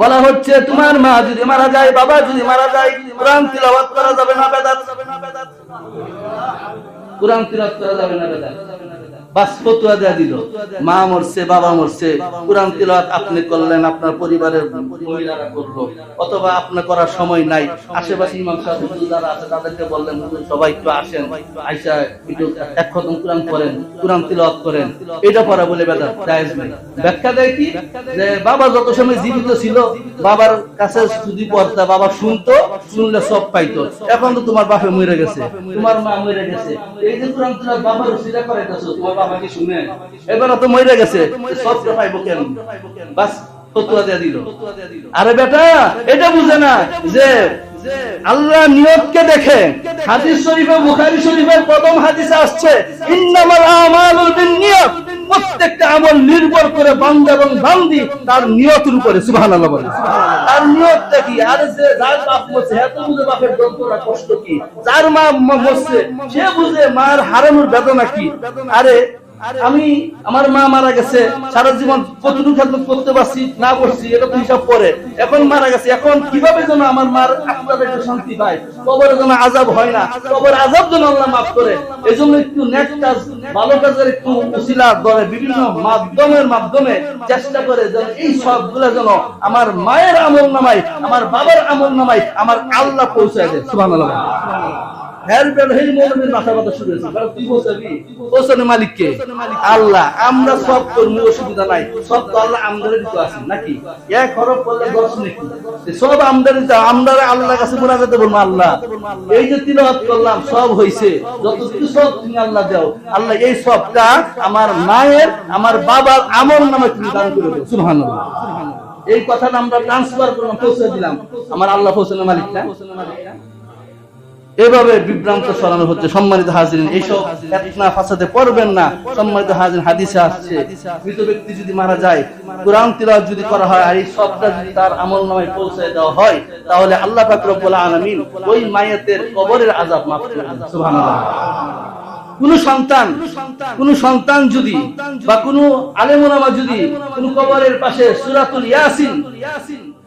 বলা হচ্ছে, তোমার মা যদি মারা যায়, বাবা যদি মারা যায়, কোরআন তিলাওয়াত করা যাবে না বেদাত? কোরআন তিলাওয়াত করা যাবে না বেদাত। বাস ফতুয়া দিল। মা মরছে, বাবা মরছে। কোরআন আপনি করলেন, আপনার পরিবারের মহিলারা করল। অথবা করার সময় নাই। আশেপাশে ইমাম আছে, তাদেরকে বললেন সবাই একটু আসেন। আইসা একটু এক খতম কোরআন করেন কোরআন করেন। এটা পড়া বলে জায়েজ নাই। ব্যাখ্যা দেয় কি? যে বাবা যত সময় জীবিত ছিল, বাবার কাছে যদি পড়তা, বাবা শুনতো, শুনলে সব পাইতো। এখন তো তোমার বাপে মরে গেছে, তোমার মা মরে গেছে। এই যে কোরআন বাবার তোমার এবার তো মরে গেছে আরে বেটা, এটা বুঝে না যে আল্লাহ নিয়তকে দেখে হাদিস শরীফে, বুখারী শরীফের প্রথম হাদিসে আসছে, ইন্নামাল আমালু প্রত্যেকটা আমল নির্ভর করে বান্দা এবং বান্দি তার নিয়তের উপরে, সুবহানাল্লাহ বলে তার নিয়তটা কি? আর যে যার বাপ মরছে, এত বুঝে বাপের যন্ত্রণা, কষ্ট কি? যার ম- মরছে, সে বুঝে মার হারানোর বেদনা কি? আরে আমি, আমার মা মারা গেছে, সারা জীবন কতটুকু খেদমত করতে পারছি, না করছি তো হিসাব পরে এখন মারা গেছে। এখন কীভাবে যেন আমার মার আত্মার একটু শান্তি পায়? কবরে যেন আজাব হয় না। কবর আজাব যেন আল্লাহ মাফ করে। এই জন্য একটু নেক কাজ, ভালো কাজের একটু উসিলা ধরে বিভিন্ন মাধ্যমের মাধ্যমে চেষ্টা করে যেন এই সবগুলা যেন আমার মায়ের আমল নামাই আমার বাবার আমল নামাই আমার আল্লাহ পৌঁছায় দেয়। সুবহানাল্লাহ। আল্লাহ আমরা আল্লাহ আমরা এই যে তিলাওয়াত করলাম, সব হইছে। যতটুকু সব তুমি আল্লাহ দাও, আল্লাহ এই সবটা আমার মায়ের, আমার বাবার আমল নামে তুমি দান করে সুবহানাল্লাহ। এই কথাটা আমরা ট্রান্সফার করলাম, পৌঁছে দিলাম। আমার আল্লাহ পৌঁছানোর মালিক না এভাবে বিভ্রান্ত সরানো হচ্ছে। সম্মানিত হাজির এইসব পড়বেন না। সম্মানিত হাজির হাদিসে আসছে। মৃত ব্যক্তি যদি মারা যায়, কোরআন তিলাওয়াত যদি করা হয় আর এই সবটা যদি তার আমল নামায় পৌঁছে দেওয়া হয়, তাহলে আল্লাহ পাক রব্বুল আলামিন ওই মায়েতের কবরের আযাব মাফ করে সুবহানাল্লাহ। কোন সন্তান কোন সন্তান যদি বা কোন আলেমোলামা যদি কোন কবরের পাশে সূরাতুল ইয়াসিন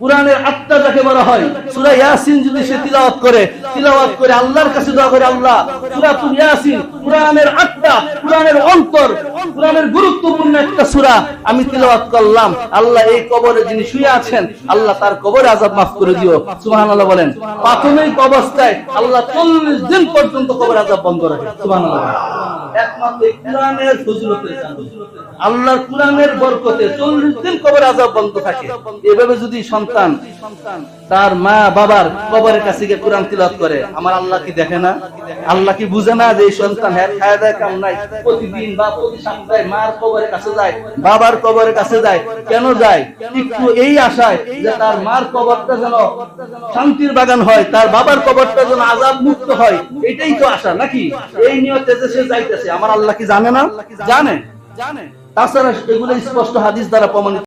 কোরআনের আত্মা যাকে বলা হয়, সূরা ইয়াসিন যদি সে তিলাওয়াত করে তিলাওয়াত করে আল্লাহর কাছে দোয়া করে আল্লাহ সূরাতুল ইয়াসিন, কোরআনের আত্মা, কোরআনের অন্তর, কোরআনের গুরুত্বপূর্ণ একটা সূরা আমি তিলাওয়াত করলাম। আল্লাহ এই কবরে যিনি শুয়ে আছেন, আল্লাহ তার কবরে আযাব মাফ করে দিও। সুবহানাল্লাহ বলেন, প্রাথমিক অবস্থায় আল্লাহ 40 দিন পর্যন্ত কবর আযাব বন্ধ রাখে। সুবহানাল্লাহ এই কোরআনের আল্লাহর বরকতে 40 দিন কবর আজাব বন্ধ থাকে। এভাবে যদি সন্তান তার মা বাবার কবরের কাছে গিয়ে কোরআন তিলত করে, আমার আল্লাহ কি দেখে না? আল্লাহ কি বুঝে না যে সন্তান হ্যাঁ খায় দেয়, কাম নাই? প্রতিদিন বা প্রতি সপ্তাহে মার কবরের কাছে যায়, বাবার কবরের কাছে যায়, কেন যায়? একটু এই আশায় যে তার মার কবরটা যেন শান্তির বাগান হয়, তার বাবার কবরটা যেন আজাব মুক্ত হয়, এটাই তো আশা, নাকি? এই নিয়তে যে সে যাইতেছে, আমার আল্লাহ কি জানে না? জানে জানে। তাছাড়া এগুলো স্পষ্ট হাদিস দ্বারা প্রমাণিত